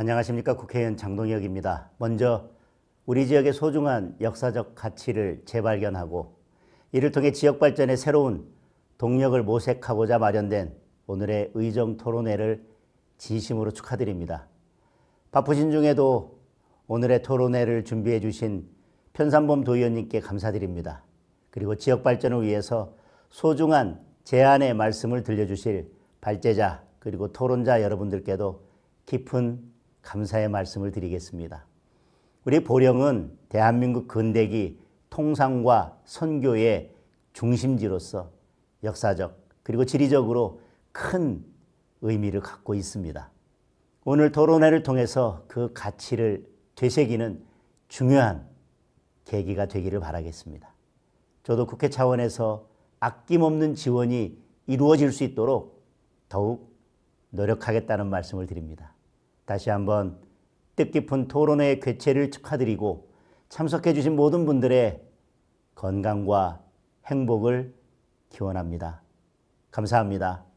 안녕하십니까 국회의원 장동혁입니다. 먼저 우리 지역의 소중한 역사적 가치를 재발견하고 이를 통해 지역 발전에 새로운 동력을 모색하고자 마련된 오늘의 의정 토론회를 진심으로 축하드립니다. 바쁘신 중에도 오늘의 토론회를 준비해 주신 편산범 도의원님께 감사드립니다. 그리고 지역 발전을 위해서 소중한 제안의 말씀을 들려주실 발제자 그리고 토론자 여러분들께도 깊은 감사의 말씀을 드리겠습니다. 우리 보령은 대한민국 근대기 통상과 선교의 중심지로서 역사적 그리고 지리적으로 큰 의미를 갖고 있습니다. 오늘 토론회를 통해서 그 가치를 되새기는 중요한 계기가 되기를 바라겠습니다. 저도 국회 차원에서 아낌없는 지원이 이루어질 수 있도록 더욱 노력하겠다는 말씀을 드립니다. 다시 한번 뜻깊은 토론회의 개최를 축하드리고 참석해 주신 모든 분들의 건강과 행복을 기원합니다. 감사합니다.